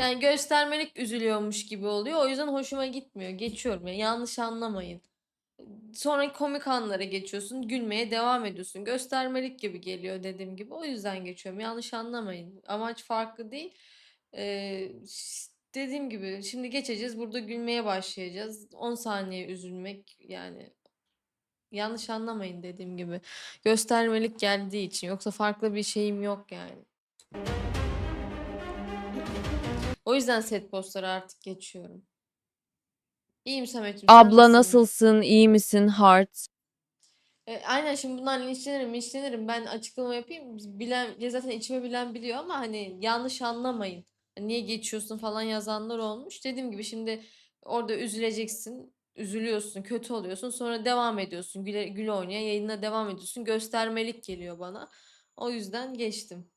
Yani göstermelik üzülüyormuş gibi oluyor. O yüzden hoşuma gitmiyor. Geçiyorum yani yanlış anlamayın. Sonra komik anlara geçiyorsun. Gülmeye devam ediyorsun. Göstermelik gibi geliyor dediğim gibi. O yüzden geçiyorum. Yanlış anlamayın. Amaç farklı değil. Ee, dediğim gibi şimdi geçeceğiz. Burada gülmeye başlayacağız. 10 saniye üzülmek yani yanlış anlamayın dediğim gibi. Göstermelik geldiği için. Yoksa farklı bir şeyim yok yani. O yüzden set postları artık geçiyorum. İyiyim Samet'ciğim. sen Abla nasılsın? nasılsın? İyi misin? Heart. E, aynen şimdi bundan linçlenirim, linçlenirim. Ben açıklama yapayım. Bilen, ya zaten içime bilen biliyor ama hani yanlış anlamayın. Niye geçiyorsun falan yazanlar olmuş. Dediğim gibi şimdi orada üzüleceksin. Üzülüyorsun, kötü oluyorsun. Sonra devam ediyorsun. Güle, güle oynaya yayına devam ediyorsun. Göstermelik geliyor bana. O yüzden geçtim.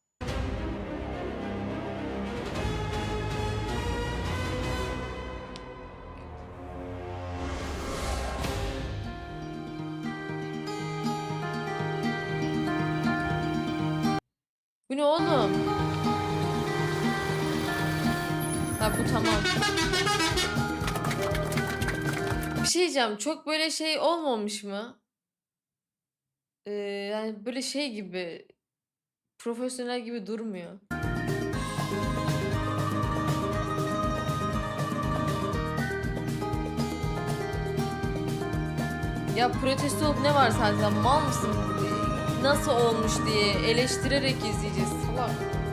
Bu oğlum? Bu tamam. Bir şey diyeceğim. Çok böyle şey olmamış mı? Ee, yani böyle şey gibi profesyonel gibi durmuyor. Ya protesto olup ne var zaten mal mısın? Nasıl olmuş diye eleştirerek izleyeceğiz. Salak.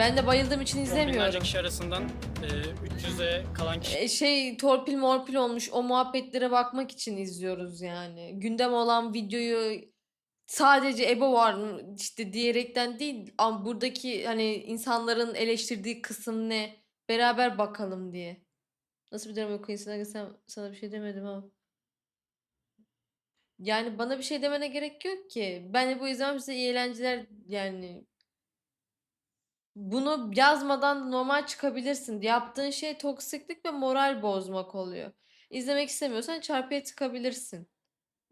Ben de bayıldığım için izlemiyorum. Binlerce kişi arasından e, 300'e kalan kişi E, şey torpil morpil olmuş o muhabbetlere bakmak için izliyoruz yani. Gündem olan videoyu sadece Ebo var mı işte diyerekten değil ama buradaki hani insanların eleştirdiği kısım ne beraber bakalım diye. Nasıl bir dönem okuyun sana, sana, bir şey demedim ama. Yani bana bir şey demene gerek yok ki. Ben bu yüzden size iyi eğlenceler yani bunu yazmadan normal çıkabilirsin. Yaptığın şey toksiklik ve moral bozmak oluyor. İzlemek istemiyorsan çarpıya tıkabilirsin.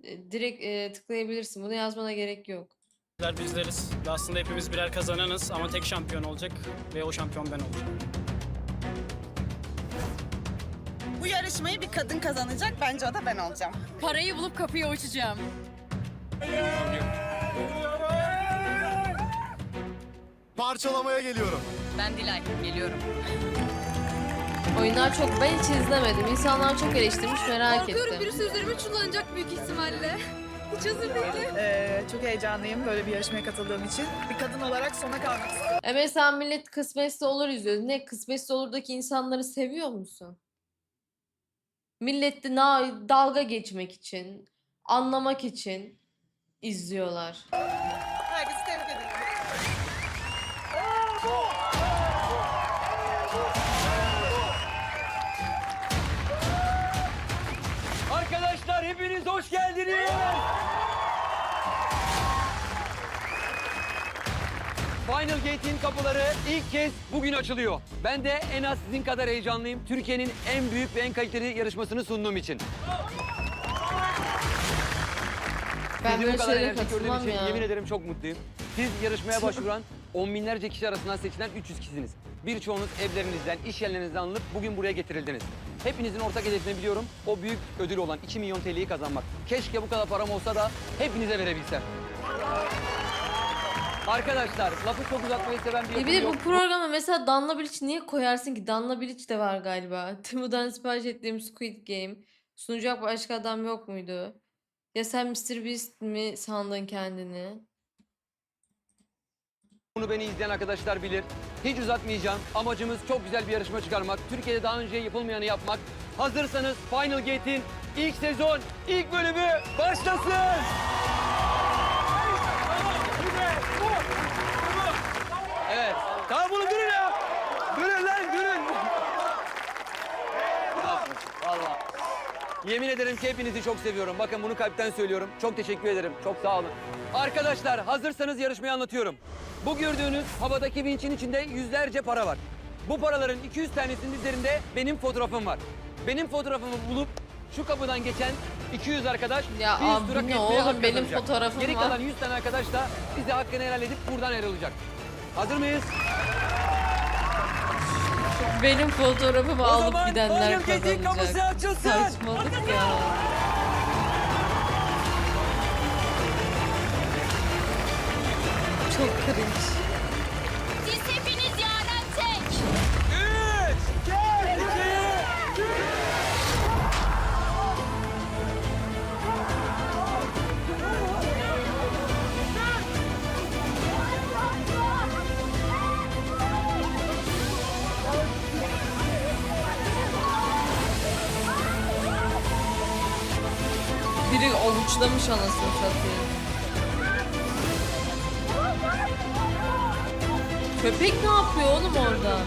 E, Direkt e, tıklayabilirsin. Bunu yazmana gerek yok. bizleriz. Ve aslında hepimiz birer kazananız ama tek şampiyon olacak ve o şampiyon ben olacağım. Bu yarışmayı bir kadın kazanacak. Bence o da ben olacağım. Parayı bulup kapıya uçacağım. Parçalamaya geliyorum. Ben Dilay, geliyorum. Oyunlar çok ben hiç izlemedim. İnsanlar çok eleştirmiş merak Korkuyorum ettim. birisi üzerime çullanacak büyük ihtimalle. Hiç hazır değilim. Ee, çok heyecanlıyım böyle bir yarışmaya katıldığım için. Bir kadın olarak sona kalmak istiyorum. E mesela millet kısmetse olur izliyor. Ne kısmetse olurdaki insanları seviyor musun? Millet de na dalga geçmek için, anlamak için izliyorlar. Hepiniz hoş geldiniz. Final Gate'in kapıları ilk kez bugün açılıyor. Ben de en az sizin kadar heyecanlıyım. Türkiye'nin en büyük ve en kaliteli yarışmasını sunduğum için. Ben bu böyle kadar şeylere gördüğüm katılmam için ya. yemin ederim çok mutluyum. Siz yarışmaya başvuran on binlerce kişi arasından seçilen 300 kişisiniz. Birçoğunuz evlerinizden, iş yerlerinizden alınıp bugün buraya getirildiniz. Hepinizin ortak hedefini biliyorum. O büyük ödül olan 2 milyon TL'yi kazanmak. Keşke bu kadar param olsa da hepinize verebilsem. Arkadaşlar lafı çok uzatmayı seven bir E bir yapım de yok. bu programa mesela Danla Bilic niye koyarsın ki? Danla Bilic de var galiba. Temu'dan sipariş ettiğim Squid Game. Sunacak başka adam yok muydu? Ya sen Mr. Beast mi sandın kendini? Bunu beni izleyen arkadaşlar bilir. Hiç uzatmayacağım. Amacımız çok güzel bir yarışma çıkarmak. Türkiye'de daha önce yapılmayanı yapmak. Hazırsanız Final Gate'in ilk sezon, ilk bölümü başlasın. Evet. Tamam bunu durun ya. Durun lan durun. Valla. Yemin ederim ki hepinizi çok seviyorum. Bakın bunu kalpten söylüyorum. Çok teşekkür ederim. Çok sağ olun. Arkadaşlar hazırsanız yarışmayı anlatıyorum. Bu gördüğünüz havadaki vinçin içinde yüzlerce para var. Bu paraların 200 tanesinin üzerinde benim fotoğrafım var. Benim fotoğrafımı bulup şu kapıdan geçen 200 arkadaş Ya bir abi üst tura ne geçmeye oğlum, benim kazanacak. fotoğrafım Geri var. kalan 100 tane arkadaş da bize hakkını helal edip buradan ayrılacak. Hazır mıyız? Benim fotoğrafımı O alıp zaman gidenler geçtiği kapısı kazanacak. açılsın. Saçmalık ya. Çok cringe. Biri avuçlamış anasını satayım. Köpek ne yapıyor oğlum orada?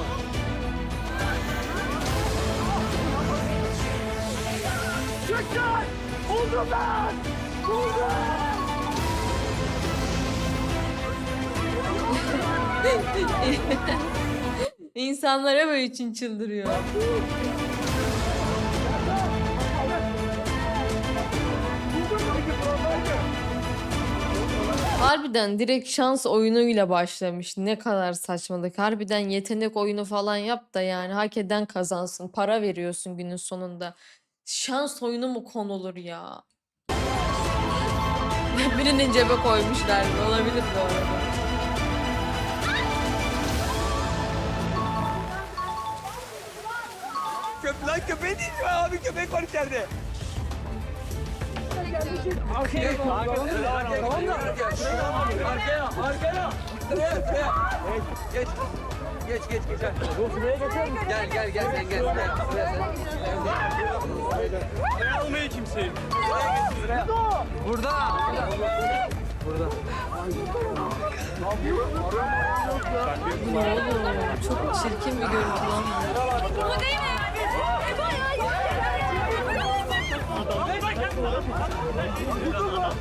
İnsanlar hep öyle için çıldırıyor. Harbiden direkt şans oyunuyla başlamış. Ne kadar saçmalık. Harbiden yetenek oyunu falan yap da yani hak eden kazansın. Para veriyorsun günün sonunda. Şans oyunu mu konulur ya? Birinin cebe koymuşlar. Olabilir bu arada. Köp lan köpeği değil mi abi? Köpek var içeride. Arkaya, arkaya, arkaya, arkaya. Sıraya, sıraya. Geç, geç, geç, geç. Gel, gel, gel, gel, gel. Sıraya, sıraya, sıraya. Ben almayı kimseyim. Burada. Burada. Ne oğlum? Çok çirkin bir görüntü lan. Bu değil mi? Ebo ya. Aleykümselam.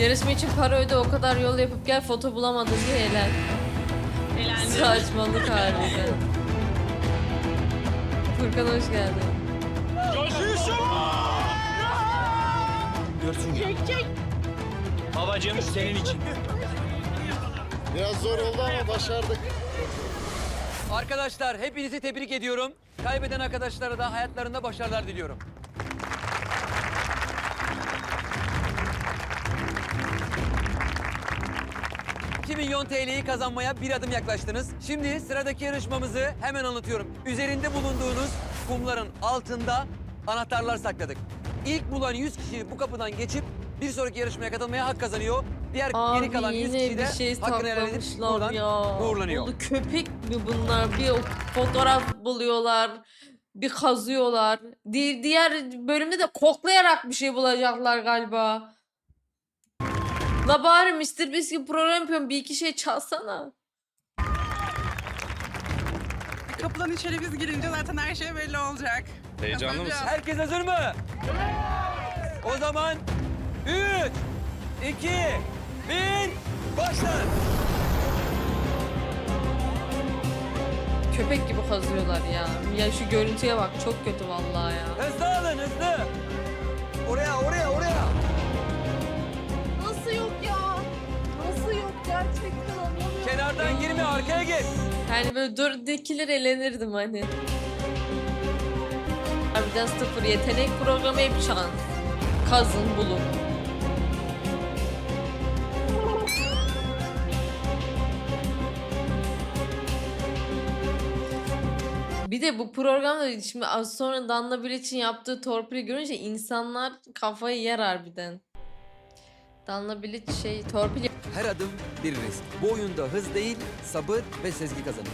Yarışma için para öde o kadar yol yapıp gel foto bulamadın diye helal. Saçmalık harbiden. Furkan hoş geldin. Babacığım senin için. Biraz zor oldu ama başardık. Arkadaşlar hepinizi tebrik ediyorum. Kaybeden arkadaşlara da hayatlarında başarılar diliyorum. ...2 milyon TL'yi kazanmaya bir adım yaklaştınız. Şimdi sıradaki yarışmamızı hemen anlatıyorum. Üzerinde bulunduğunuz kumların altında anahtarlar sakladık. İlk bulan 100 kişi bu kapıdan geçip bir sonraki yarışmaya katılmaya hak kazanıyor. Diğer Abi geri kalan 100 yine kişi de şey hakkını helal edip buradan ya. uğurlanıyor. Bu köpek mi bunlar? Bir fotoğraf buluyorlar. Bir kazıyorlar. Di- diğer bölümde de koklayarak bir şey bulacaklar galiba. La bari Mr. Beast gibi program yapıyorum. Bir iki şey çalsana. Kapıdan içeri biz girince zaten her şey belli olacak. Heyecanlı mısın? Herkes hazır mı? O zaman 3, 2, 1, başla. Köpek gibi kazıyorlar ya. Ya şu görüntüye bak. Çok kötü vallahi ya. Hızlı alın hızlı. Oraya oraya oraya. Kenardan girme arkaya gir. Yani böyle dur dikilir eğlenirdim hani. Harbiden sıfır yetenek programı hep şans. Kazın bulun. Bir de bu programda şimdi az sonra Danla Bilic'in yaptığı torpili görünce insanlar kafayı yer harbiden. Danla Bilic şey torpil Her adım bir risk. Bu oyunda hız değil, sabır ve sezgi kazanır.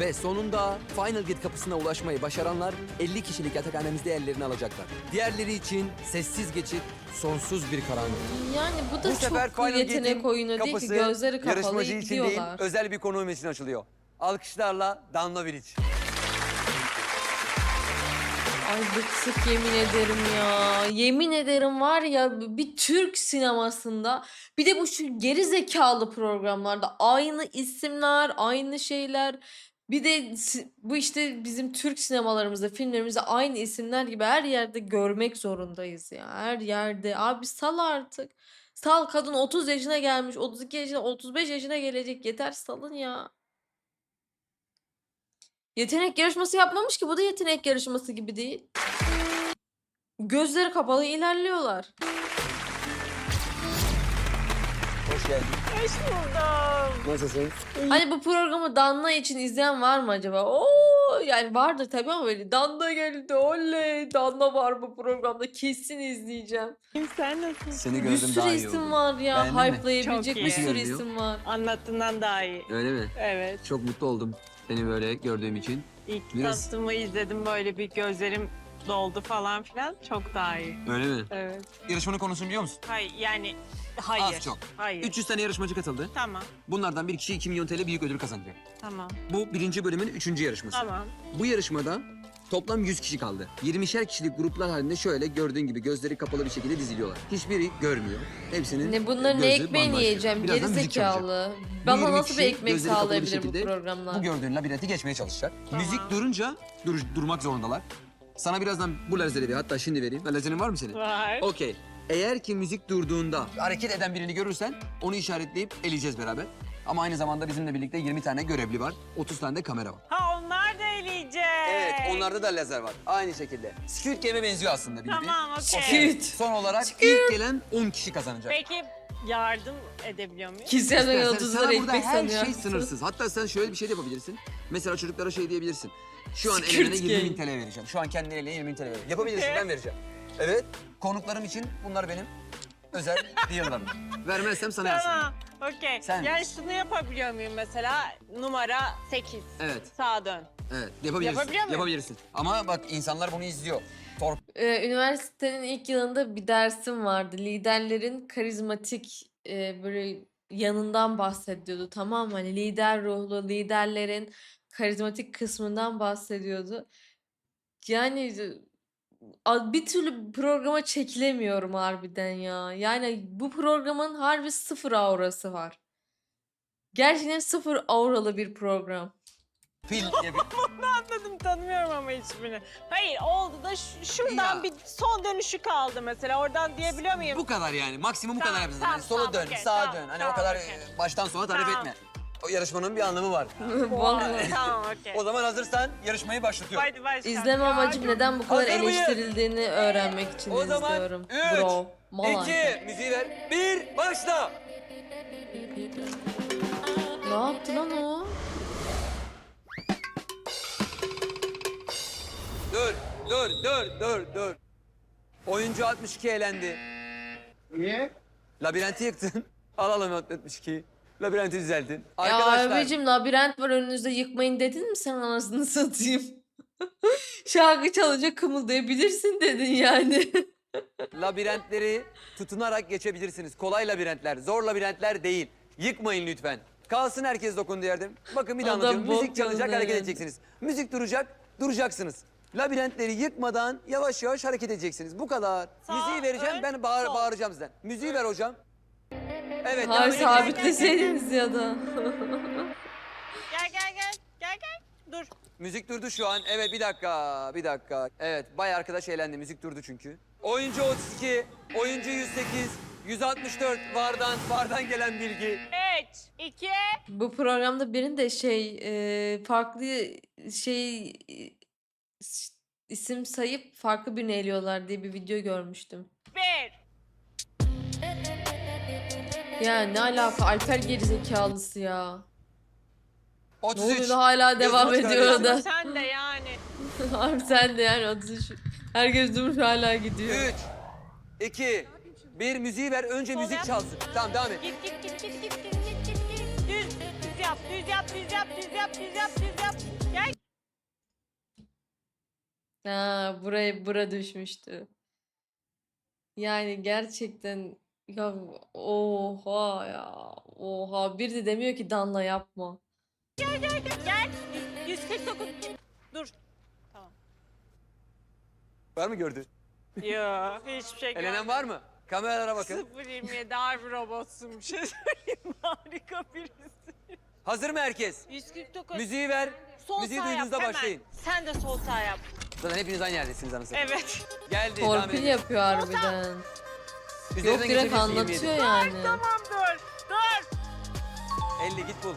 Ve sonunda Final Gate kapısına ulaşmayı başaranlar 50 kişilik yatakhanemizde yerlerini alacaklar. Diğerleri için sessiz geçit, sonsuz bir karanlık. yani bu da Bu sefer çok Final yetenek Gate'in oyunu değil ki kapısı gözleri kapalı yarışmacı için değil, gidiyorlar. özel bir konuğum için açılıyor. Alkışlarla Danla Bilic. Ay bıktık yemin ederim ya. Yemin ederim var ya bir Türk sinemasında bir de bu şu geri zekalı programlarda aynı isimler, aynı şeyler. Bir de bu işte bizim Türk sinemalarımızda, filmlerimizde aynı isimler gibi her yerde görmek zorundayız ya. Her yerde. Abi sal artık. Sal kadın 30 yaşına gelmiş, 32 yaşına, 35 yaşına gelecek. Yeter salın ya. Yetenek yarışması yapmamış ki bu da yetenek yarışması gibi değil. Gözleri kapalı ilerliyorlar. Hoş geldin. Hoş buldum. Nasılsın? Hani bu programı Danla için izleyen var mı acaba? Oo yani vardır tabii ama böyle Danla geldi oley Danla var bu programda kesin izleyeceğim. Sen nasılsın? Seni Bir gördüm sürü daha iyi isim oldu. var ya Beğendin mi? hype'layabilecek Çok bir iyi. sürü isim var. Anlattığından daha iyi. Öyle mi? Evet. Çok mutlu oldum seni böyle gördüğüm için. İlk Biraz- tanıtımı izledim böyle bir gözlerim doldu falan filan. Çok daha iyi. Öyle mi? Evet. Yarışmanın konusunu biliyor musun? Hayır yani hayır. Az çok. Hayır. 300 tane yarışmacı katıldı. Tamam. Bunlardan bir kişi 2 milyon TL büyük ödül kazanacak. Tamam. Bu birinci bölümün üçüncü yarışması. Tamam. Bu yarışmada toplam 100 kişi kaldı. 20'şer kişilik gruplar halinde şöyle gördüğün gibi gözleri kapalı bir şekilde diziliyorlar. Hiçbiri görmüyor. Hepsinin Ne bunların ne gözü ekmeğini bambaşka. yiyeceğim Birazdan geri müzik çalacak. zekalı. Bu Bana 20 nasıl bir kişi ekmek gözleri kapalı bir sağlayabilir bu şekilde programlar? Bu gördüğün labirenti geçmeye çalışacak. Tamam. Müzik durunca dur, durmak zorundalar. Sana birazdan bu lazeri bir hatta şimdi vereyim. Lazerin var mı senin? Var. Okey. Eğer ki müzik durduğunda hareket eden birini görürsen onu işaretleyip eleyeceğiz beraber. Ama aynı zamanda bizimle birlikte 20 tane görevli var. 30 tane de kamera var. Ha onlar da eleyecek. Evet, onlarda da lazer var. Aynı şekilde. Squid Game'e benziyor aslında nevi. Tamam okey. Squid. Son olarak ilk gelen 10 kişi kazanacak. Peki yardım edebiliyor muyum? Kişisel İstersen 30 sana burada ekmek her sanıyor. şey sınırsız. Hatta sen şöyle bir şey de yapabilirsin. Mesela çocuklara şey diyebilirsin. Şu an Squid eline 20 bin. TL vereceğim. Şu an kendine eline 20 bin TL vereceğim. Yapabilirsin ben vereceğim. Evet. Konuklarım için bunlar benim özel deal'larım. Vermezsem sana yansın. Tamam. Okey. Sen- Yani şunu yapabiliyor muyum mesela? Numara 8. Evet, Sağa dön. Evet. Yapabilirsin. Yapabiliyor muyum? Yapabilirsin. Ama bak insanlar bunu izliyor. Torp Ee, üniversitenin ilk yılında bir dersim vardı. Liderlerin karizmatik e, böyle yanından bahsediyordu. Tamam mı? Hani lider ruhlu liderlerin karizmatik kısmından bahsediyordu. Yani a- bir türlü programa çekilemiyorum harbiden ya. Yani bu programın harbi sıfır aurası var. Gerçekten sıfır auralı bir program. Fil bir... Anladım tanımıyorum ama hiçbirini. Hayır oldu da ş- şuradan Ya. bir son dönüşü kaldı mesela. Oradan diyebiliyor muyum? Bu kadar yani. Maksimum bu Tamam, kadar yapacaksın. tamam, Yani sola tamam, dön, okey, sağa tamam, dön. Hani tamam, o kadar okey. e, baştan sona tarif Tamam. etme. O yarışmanın bir anlamı var. Vallahi. tamam okey. O zaman hazırsan yarışmayı başlatıyorum. Haydi başla. İzleme amacım neden bu kadar Hazır mıyız? eleştirildiğini öğrenmek için O zaman izliyorum. üç, Bro. Malay. İki, müziği ver. Bir, başla. Ne yaptı lan o? Dur, dur, dur, dur, dur. Oyuncu 62 elendi. Niye? Labirenti yıktın. Alalım 62'yi. Labirenti düzeltin. Ya Arkadaşlar, abicim labirent var önünüzde yıkmayın dedin mi sen anasını satayım? Şarkı çalınca kımıldayabilirsin dedin yani. labirentleri tutunarak geçebilirsiniz. Kolay labirentler, zor labirentler değil. Yıkmayın lütfen. Kalsın herkes dokunduğu yerde. Bakın bir daha anlatıyorum. Müzik çalacak, hareket edeceksiniz. Müzik duracak, duracaksınız. Labirentleri yıkmadan yavaş yavaş hareket edeceksiniz. Bu kadar. Sağ, Müziği vereceğim, ön, ben bağır, sol. bağıracağım sizden. Müziği ver hocam. Evet, Hayır devam edin. sabitleseydiniz ya da. Gel gel gel. Gel gel. Dur. Müzik durdu şu an. Evet bir dakika, bir dakika. Evet bay arkadaş eğlendi. Müzik durdu çünkü. Oyuncu 32, oyuncu 108, 164 vardan, vardan gelen bilgi. 3, 2, Bu programda birinde şey e, farklı şey isim sayıp farklı birini eliyorlar diye bir video görmüştüm. 1. Ya ne alaka Alper gerizekalısı ya. Ne 33. oluyor da hala Gözünü devam çıkar ediyor ya. da. Sen de yani. Abi sen de yani 33. Herkes durmuş hala gidiyor. 3, 2, 1 müziği ver. Önce müzik çalsın. Tamam devam et. Git git git git git git git git git. Düz, düz yap, düz yap, düz yap, düz yap, düz yap, düz yap. Ha, buraya bura düşmüştü. Yani gerçekten ya oha ya. Oha bir de demiyor ki Danla yapma. Gel, gel, gel, gel. 149. Dur. Var mı gördün? Yok, hiçbir şey Elenen var mı? Kameralara bakın. 027 harbi robotsun. Bir şey söyleyeyim. Harika birisin. Hazır mı herkes? 149. Müziği ver. sol müziği sağ yap duyduğunuzda hemen. başlayın. Sen de sol sağ yap. Zaten hepiniz aynı yerdesiniz anasını. Evet. Geldi. Torpil yapıyor harbiden. Üzerinden Yok direkt geçebilirsin, anlatıyor 27. yani. Tamam dur. Dur. 50 git bul.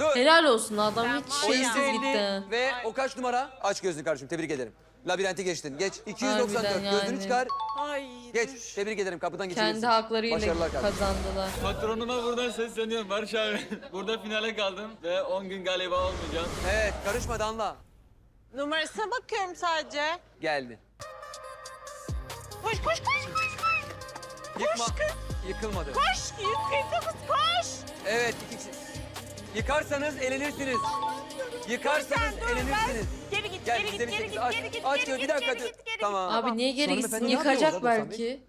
Dur. Helal olsun adam hiç O ya. şeysiz yüzde gitti. Ve o kaç numara? Aç gözlü kardeşim tebrik ederim. Labirenti geçtin. Geç. 294. Harbiden Gözünü yani. çıkar. Ay Geç. Tebrik ederim. Kapıdan geçebilirsin. Kendi haklarıyla Başarılar kardeşim. kazandılar. Patronuma buradan sesleniyorum Barış abi. Burada finale kaldım ve 10 gün galiba olmayacağım. Evet. Karışma Danla. Numarasına bakıyorum sadece. Geldi. Koş koş koş koş koş. Yıkma. Yıkılmadı. Koş 149 koş. Evet. iki kişi. Yıkarsanız elenirsiniz. Yıkarsanız dur, ben- elenirsiniz. Geri git Gel geri git bize geri bir git aç, geri git aç geri git bir dakika geri dur. git geri Tamam. Abi niye geri Hanımefendi gitsin? ne yapıyor Yıkacak orada 95? belki.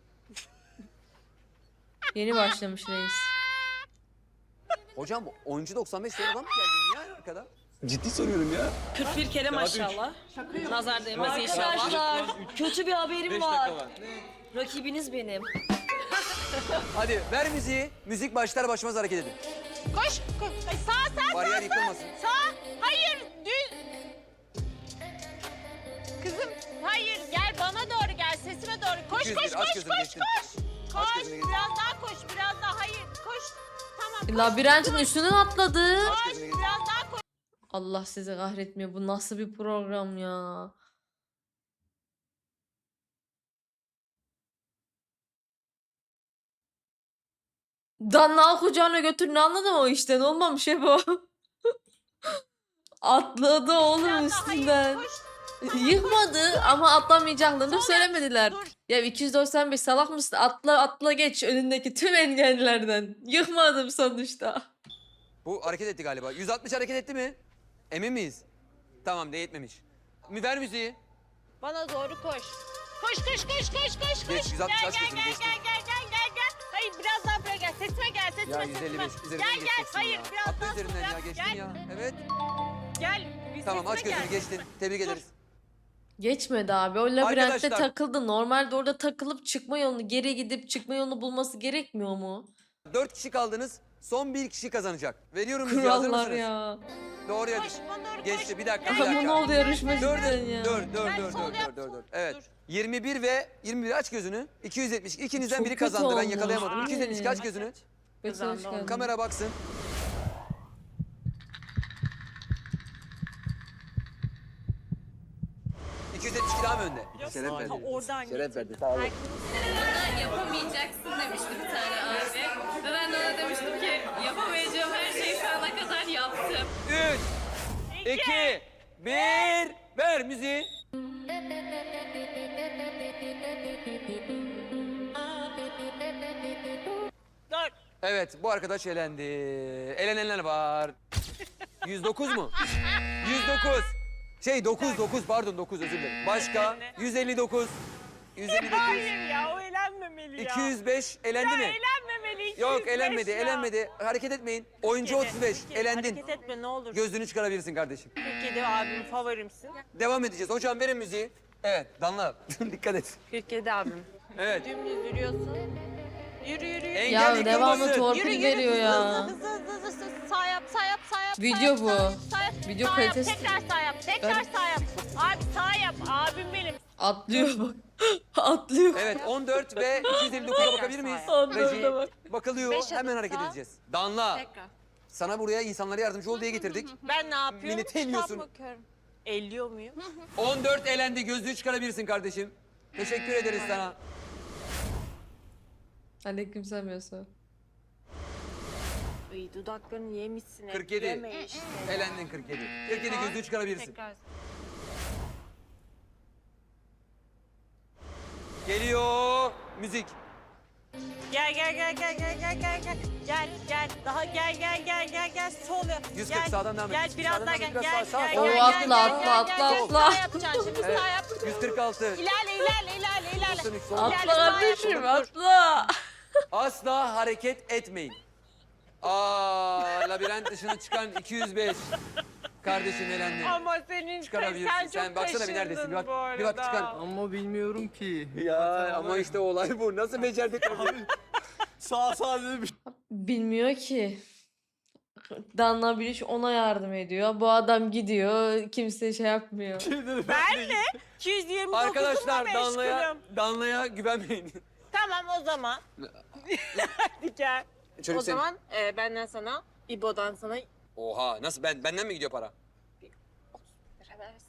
Yeni başlamış reis. Hocam oyuncu 95 sonradan mı geldin ya arkada? Ciddi soruyorum ya. 41 kere maşallah. Nazar değmez inşallah. Arkadaşlar Kötü bir 5 haberim var. var. Rakibiniz benim. Hadi ver müziği. Müzik başlar başlamaz hareket edin. Koş koş. Ay, sağ sağ Bariyer sağ yıkılmasın. sağ. Hayır düz. Kızım hayır gel bana doğru gel sesime doğru. Koş 201, koş aç koş gözünü, koş geçtin. koş. Aç Koş gözünü, geçtin. biraz daha koş biraz daha hayır koş. Tamam koş. Labirentin üstünden atladı. Koş biraz daha koş. Allah sizi kahretmiyor. Bu nasıl bir program ya? Danla kucağına götür ne anladım o işten olmamış hep o. Atladı oğlum üstünden. Yıkmadı ama atlamayacaklarını söylemediler. Ya 295 salak mısın? Atla atla geç önündeki tüm engellerden. Yıkmadım sonuçta. Bu hareket etti galiba. 160 hareket etti mi? Emin miyiz? Tamam de etmemiş. Mü ver müziği. Bana doğru koş. Koş koş koş koş koş koş. Geç, 160 gel aç gel gözünü, gel gel gel gel gel gel. Hayır biraz daha buraya gel. Sesime gel sesime Ya sesime. 155 üzerinden Gel gel geçeceksin hayır ya. biraz Atla daha üzerinden ya geçtin Gel ya. Evet. gel. Bir Tamam aç sesime gözünü gel. geçtin. Tebrik ederiz. Geçmedi abi. O labirentte Arkadaşlar- takıldı. Normalde orada takılıp çıkma yolunu, geri gidip çıkma yolunu bulması gerekmiyor mu? 4 kişi kaldınız. Son bir kişi kazanacak. Veriyorum müziği hazır Kurallar mısınız? ya. Koş doğru koş. Geçti bir dakika bir Ama dakika. ne oldu yarışma Dur cidden dur ya. dur dur Gel, dur sol dur dur dur dur. Evet. Dur. 21 ve 21 aç gözünü. 270. İkinizden Çok biri kötü kazandı. Ben olmuş. yakalayamadım. Ay. 272 aç gözünü. Hoş geldin. Kamera baksın. ...272 daha mı önde? Şeref verdi. Oradan Şeref verdi. yapamayacaksın demişti bir tane abi. Ve ben de ona demiştim ki yapamayacağım her şeyi şu ana kadar yaptım. 3, 2, 1... Ver müziği. Dur. Evet bu arkadaş elendi. Elenenler var. 109 mu? 109. Şey 9 9 pardon 9 özür dilerim. Başka 159. 159. Hayır ya o elenmemeli ya. 205 elendi mi? Elenmemeli. 205 Yok elenmedi ya. elenmedi. Hareket etmeyin. Oyuncu Türkiye'de- 35 Türkiye'de elendin. Hareket etme ne olur. Gözünü çıkarabilirsin kardeşim. Türkiye'de abim favorimsin. Devam edeceğiz. Hocam verin müziği. Evet Danla dikkat et. Türkiye'de abim. Evet. Dümdüz yürüyorsun. Yürü yürü yürü. Engel Ya devamlı yıkılmasın. torpil Yürü, yürü, veriyor hızlı, ya. Hızlı hızlı hızlı hızlı. Sağ yap sağ yap sağ yap. Video sağ yap, bu. Sağ yap, sağ yap. Video sağ kalitesi- Yap, tekrar sağ yap. Tekrar sağ yap. Abi sağ yap. Abim benim. Atlıyor bak. Atlıyor. Evet 14 ve 259'a bakabilir miyiz? Ondan Reji da bak. bakılıyor. Beş adım Hemen hareket sağ. edeceğiz. Danla Tekrar. sana buraya insanlara yardımcı ol diye getirdik. Ben ne yapıyorum? Elliyorsun. bakıyorum. Elliyor muyum? 14 elendi. Gözlüğü çıkarabilirsin kardeşim. Teşekkür ederiz sana. Aleykümselam Yusuf. Ay dudaklarını yemişsin. 47. Yeme işte. Elendin 47. 47 gözlüğü çıkarabilirsin. Geliyor müzik. Gel gel gel gel gel gel gel gel gel gel daha gel gel gel gel gel sol yap. 140 sağdan devam et. Gel biraz daha gel gel gel gel gel Oo, atla, atla, atla, atla. Sağ yapacaksın şimdi evet. sağ yap. 146. İlerle ilerle ilerle ilerle. Atla kardeşim atla. Asla hareket etmeyin. Aa, labirent dışına çıkan 205. Kardeşim elendi. Ama senin Çıkarabilirsin. sen Sen, çok baksana bir neredesin? Bir bak, bir bak arada. çıkar. Ama bilmiyorum ki. Ya ama işte olay bu. Nasıl becerdik? Sağ sağ dedim. Bilmiyor ki. Danla Bilic ona yardım ediyor. Bu adam gidiyor. Kimse şey yapmıyor. Ben mi? 229'umla Arkadaşlar Danla'ya. Danla'ya güvenmeyin. Tamam o zaman. Hadi gel. Çocuk o senin. zaman e, benden sana, İbo'dan sana Oha nasıl ben benden mi gidiyor para? lira versin.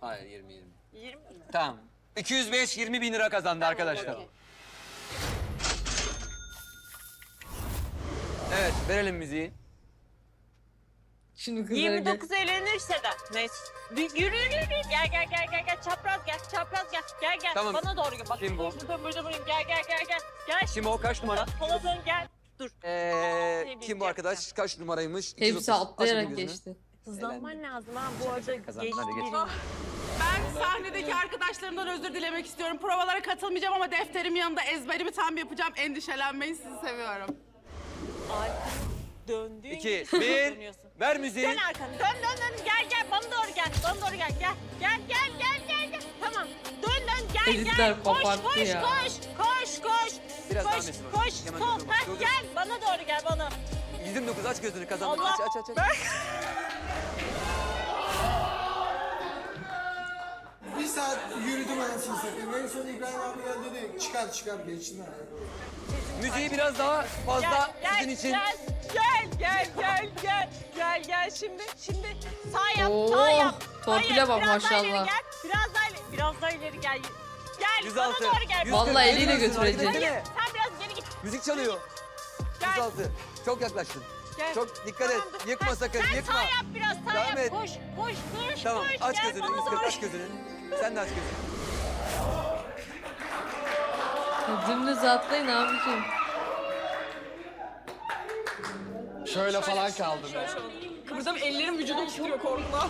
Hayır 20 20. 20 mi? Tamam. 205 20 bin lira kazandı arkadaşlar. okey. Evet verelim müziği. Şimdi kızlara gel. 29 eğlenirse de. Neyse. Bir Yürü yürü yürü. Gel gel gel gel gel. Çapraz gel. Çapraz gel. Gel gel. Tamam. Bana doğru gel. Bak. Kim bu? Burada burada burada. Gel gel gel gel. Gel. Kim o kaç numara? Sola dön gel. Dur. Ee, kim bu arkadaş? Kaç numaraymış? 230. Hepsi Aç atlayarak gözünü. geçti. Hızlanman lazım ha. Bu arada Kazandın, geçti hadi geç. birini. Ben sahnedeki arkadaşlarımdan özür dilemek istiyorum. Provalara katılmayacağım ama defterim yanında ezberimi tam yapacağım. Endişelenmeyin sizi seviyorum. Döndüğün İki, gibi bir. dönüyorsun. Ver müziği. Dön arkanı. Dön dön dön. Gel gel. Bana doğru gel. Bana doğru gel. Gel. Gel gel gel gel. gel. Tamam. Dön dön gel Editler gel. Koş koparttı koş ya. koş. Koş koş. Biraz koş mesin var. koş. Hemen Sol. dur, dur, gel. Bana doğru gel bana. 29 aç gözünü kazandın. Allah. Aç aç aç. aç. Bir saat yürüdüm anasını satayım. En son İbrahim abi geldi dedi çıkar çıkar geçsin. Müziği biraz daha fazla Gel sizin gel için. gel. Gel gel gel gel. Gel gel şimdi. Şimdi sağ yap. Oo, sağ yap. torpile Hayır, bak biraz daha ileri maşallah. Gel. Biraz daha ileri. Biraz daha ileri gel. Gel 106. bana doğru gel. 140. Vallahi eliyle götürecek. Sen git. Müzik çalıyor. Gel. 106. Çok yaklaştın. Gel. Çok dikkat et. Tamam, dur. Yıkma Ha, sakın, sen yıkma. sağ yap biraz sağ Devam yap. et. Koş koş koş Tamam koş. aç Gel gözünü. bana 140 doğru. aç gözünü. Sen de aç gözünü. Ya Dümdüz atlayın abicim. Şöyle falan kaldım. Kıvırdım ellerim vücudum titriyor korkudan.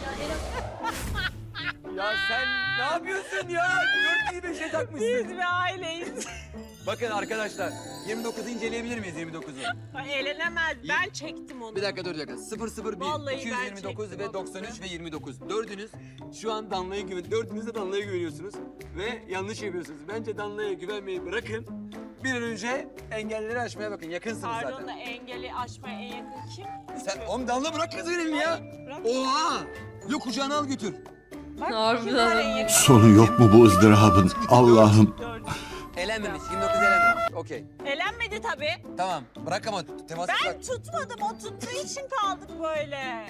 Ya sen ne yapıyorsun ya? Dört gibi bir şey takmışsın. Biz bir aileyiz. Bakın arkadaşlar 29'u inceleyebilir miyiz 29'u? Ay, Eğlenemez. Ben çektim onu. Bir dakika dur bir dakika. 001, Vallahi ben 229 çektim ve onu. 93 ve 29. Dördünüz şu an Danla'ya güven, dördünüz de Danla'ya güveniyorsunuz. Ve yanlış yapıyorsunuz. Bence Danla'ya güvenmeyi bırakın. Bir an önce engelleri aşmaya bakın. Yakınsınız Pardon zaten. da engeli aşmaya en yakın kim? Sen, oğlum Danla bırak kızı benim ya. Bırak. Oha! Yok kucağına al götür. Bak, Harbiden kim var en ha. yakın? Sonu yok mu bu ızdırabın? Allah'ım. Elenmemiş, 29 elenmemiş. Okey. Elenmedi tabii. Tamam, bırak ama teması Ben bırak. tutmadım. O tuttuğu için kaldık böyle.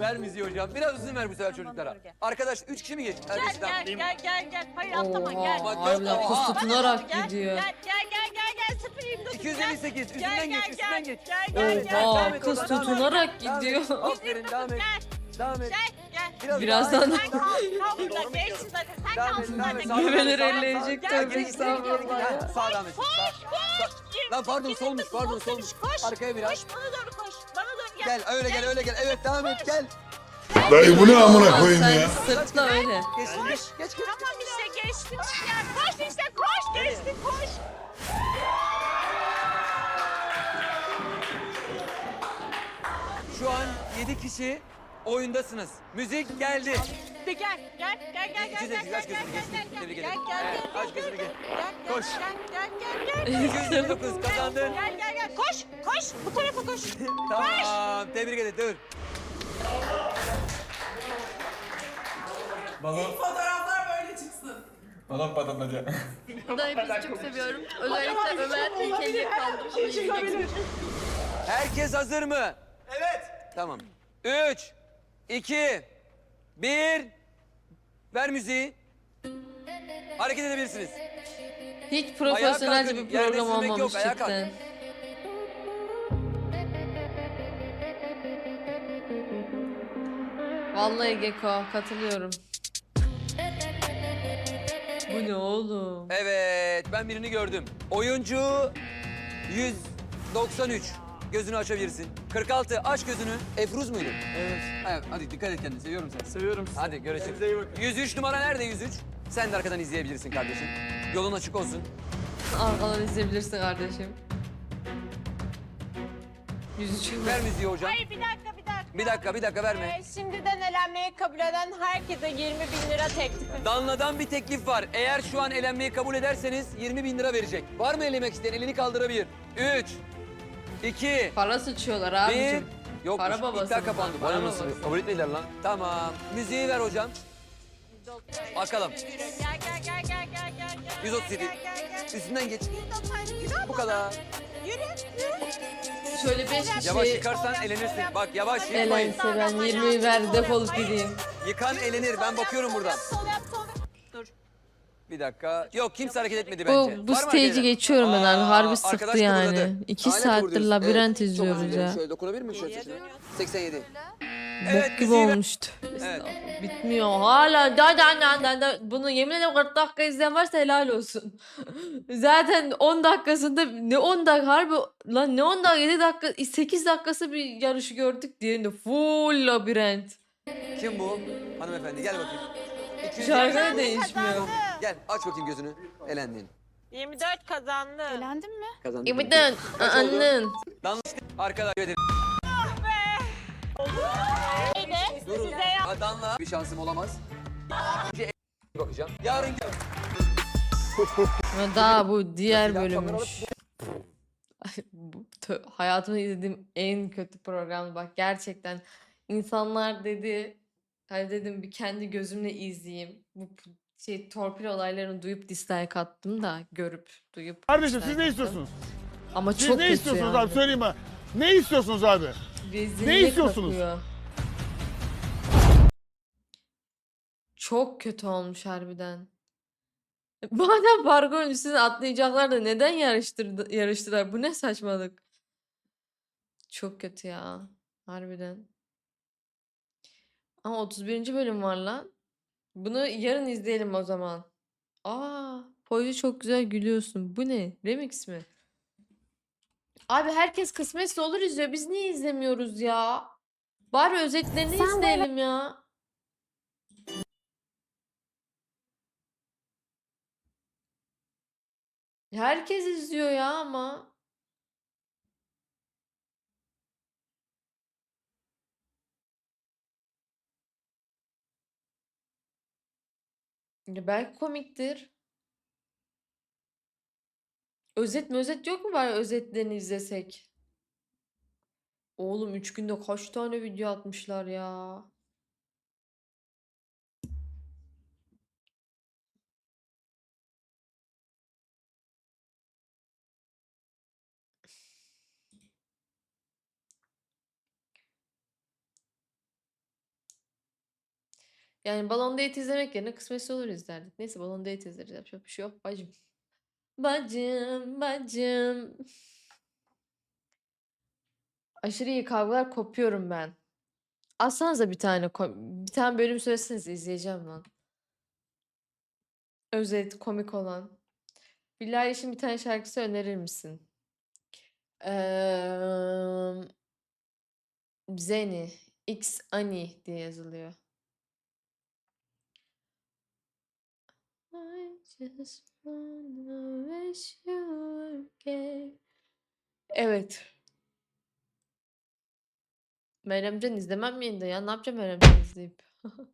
Ver müziği hocam. Biraz uzun ver bu sefer çocuklara. gel. Arkadaş, üç kişi mi geç? Gel gel gel gel gel. Hayır atlama gel. Oha Bak, oha. kız Bana tutunarak Gel, gidiyor. Gel gel gel gel gel. 029 258, gel. üstünden Gel, geç, gel, üstünden gel. geç. Gel gel gel. Devam Oha et kız oradan, devam et. tutunarak Devam et. gidiyor. Aferin, devam et. Gel Devam et. gel gel. Biraz Birazdan daha- Sen kal, kal burada. Geçsin zaten. Sen Devam et, kalsın devam zaten. et. Sağ- Memeleri sağ- elleyecek sağ- tövbe Gel, estağfurullah Gel, ya. Sağ devam et. Koş Sağ- koş. Lan pardon, solmuş, pardon, solmuş. Koş. Arkaya biraz. Koş bana doğru koş. Bana doğru gel. Gel, öyle gel, öyle gel. Evet, devam et, gel. Dayı bu ne amına koyayım sen ya? sırtla öyle. Geç, geç, geç. geç. Tamam işte geçtin. Ya koş işte koş geçtin koş. Şu an 7 kişi oyundasınız. Müzik geldi. De gel gel gel gel gel gel gel gel gel gel gel gel aç gözünü gel gel. gel Koş. gel gel gel gel 229 kazandın. gel gel gel koş koş bu tarafa koş. Tamam, tebrik ederim. Dur. Fotoğraflar böyle çıksın. Balon patlatmaca. Da hepinizi çok seviyorum. Özellikle Ömer ilkeliye kaldım. Herkes hazır mı? Evet. Tamam. 3, 2, 1. Ver müziği. Hareket edebilirsiniz. Hiç profesyonelce bir yerde program sürmek yok, olmamış ayağa kalk. cidden. Vallahi Geko katılıyorum. Bu ne oğlum? Evet, ben birini gördüm. Oyuncu 193. Gözünü açabilirsin. 46, aç gözünü. Efruz muydu? Evet. Evet, hadi dikkat et kendine, seviyorum seni. Seviyorum sizi. Hadi görüşürüz. Kendinize iyi bakın. 103 numara nerede 103? Sen de arkadan izleyebilirsin kardeşim. Yolun açık olsun. Arkadan izleyebilirsin kardeşim. 103 Ver müziği hocam. Hayır bir dakika bir dakika. Bir dakika, bir dakika verme. Ee, şimdiden elenmeyi kabul eden herkese 20 bin lira teklif ediyorum. Danla'dan bir teklif var. Eğer şu an elenmeyi kabul ederseniz 20 bin lira verecek. Var mı elemek isteyen? Elini kaldırabilir. 3, 2, Para sıçıyorlar 1. abicim. Yok, Para babası iddia bunlar, kapandı. para Bana nasıl? babası. Kabul etmediler lan. Tamam. Müziği ver hocam. Bakalım. Gel gel gel gel gel gel. gel, 137. Gel gel gel. Üstünden geç. 137, yürü Bu kadar. Yürü. Şöyle 5 kişi Yavaş yıkarsan elenirsin. Bak yavaş yıkmayın. elense ben 20'yi ver defolup gideyim. Yıkan elenir. Ben bakıyorum buradan. Bir dakika. Yok kimse hareket etmedi Bu, bence. bu Var mı stage'i hareket eden? geçiyorum ben abi. Aa, Harbi arkadaş sıktı yani. kıvırladı. 2 Hala saattir kıvırıyorsun. labirent Evet, çok izliyoruz ya. Şöyle dokunabilir miyim şöyle saçına? 87. Bok gibi olmuştu. Evet. Bitmiyor. Hala da da da da da. Bunu yemin ederim 40 dakika izleyen varsa helal olsun. Zaten 10 dakikasında ne 10 dakika harbi lan ne 10 dakika 7 dakika 8 dakikası bir yarışı gördük diğerinde full labirent. Kim bu? Hanımefendi gel bakayım. 200 Şarkı da Kazandı, değişmiyor. Gel aç bakayım gözünü. Elendin. 24 kazandı. Elendin mi? Kazandın. Kaç oldu? annen. Arkadaş ederim. Neydi? Durun. Size yap. Danla bir şansım olamaz. Önce bakacağım. Yarın gel. Ama Daha bu diğer bölümmüş. Hayatımda izlediğim en kötü programdı bak gerçekten. insanlar dedi hani dedim bir kendi gözümle izleyeyim. Bu p- şey torpil olaylarını duyup dislike attım da görüp duyup Kardeşim siz dislike ne attım. istiyorsunuz? Ama Siz çok ne kötü istiyorsunuz yani. abi söyleyin bana. Ne istiyorsunuz abi? Rezillik istiyorsunuz? akıyor. Çok kötü olmuş harbiden. Madem parkurun üstüne atlayacaklar da neden yarıştırdı, yarıştılar? Bu ne saçmalık? Çok kötü ya. Harbiden. Ama 31. bölüm var lan. Bunu yarın izleyelim o zaman. Aa, Poyzu çok güzel gülüyorsun. Bu ne? Remix mi? Abi herkes kısmetse olur izliyor. Biz niye izlemiyoruz ya? Bari özetlerini izleyelim ya. Herkes izliyor ya ama. Ya belki komiktir. Özet mi özet yok mu bari özetlerini izlesek? Oğlum 3 günde kaç tane video atmışlar ya. Yani Balon Date izlemek yerine kısmetse olur izlerdik. Neyse Balon Date izleriz. Yapacak bir şey yok bacım. Bacım, bacım. Aşırı iyi kavgalar kopuyorum ben. Atsanıza bir tane bir tane bölüm söyleseniz izleyeceğim lan. Özet komik olan. Billie Eilish'in bir tane şarkısı önerir misin? Eee Zeni. X Ani diye yazılıyor. I just wanna wish you were okay. Evet. Meryemcan izlemem miyim de ya? Ne yapacağım Meryemcan izleyip?